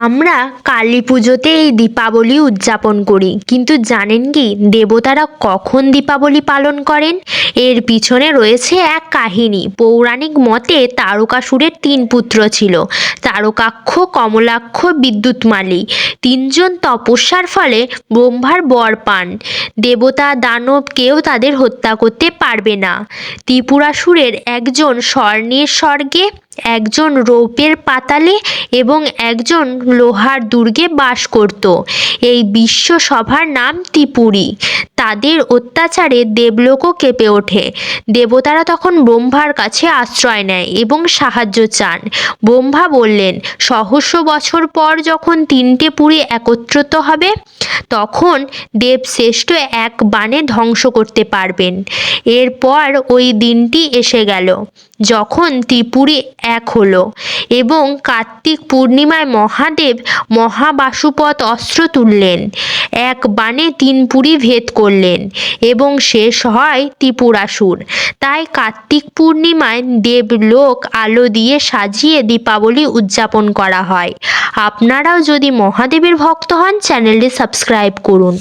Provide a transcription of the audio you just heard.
আমরা কালী পুজোতে এই দীপাবলি উদযাপন করি। কিন্তু জানেন কি, দেবতারা কখন দীপাবলি পালন করেন? এর পিছনে রয়েছে এক কাহিনী। পৌরাণিক মতে তারকাসুরের তিন পুত্র ছিল। তারকাক্ষ, কমলাক্ষ বিদ্যুৎমালী তিনজন তপস্যার ফলে ব্রহ্মার বর পান। দেবতা দানব কেউ তাদের হত্যা করতে পারবে না। ত্রিপুরাসুরের একজন স্বর্ণের স্বর্গে একজন রৌপের পাতালে এবং একজন লোহার দুর্গে বাস করত। এই বিশ্বসভার নাম ত্রিপুরী। তাদের অত্যাচারে দেবলোকও কেঁপে ওঠে। দেবতারা তখন ব্রহ্মার কাছে আশ্রয় নেয় এবং সাহায্য চান। ব্রহ্মা বললেন, সহস্র বছর পর যখন তিনটে পুরী একত্রিত হবে, তখন দেবশ্রেষ্ঠ এক বাণে ধ্বংস করতে পারবেন। এরপর ওই দিনটি এসে গেল, যখন ত্রিপুরী এক হলো। এবং কার্তিক পূর্ণিমায় মহাদেব মহাবাশুপত অস্ত্র তুললেন। এক বাণে তিন পুরী ভেদ করলেন এবং শেষ হয় ত্রিপুরাসুর। তাই কার্তিক পূর্ণিমায় দেবলোক আলো দিয়ে সাজিয়ে দীপাবলি উদযাপন করা হয়। আপনারাও যদি মহাদেবের ভক্ত হন, চ্যানেলটি সাবস্ক্রাইব করুন।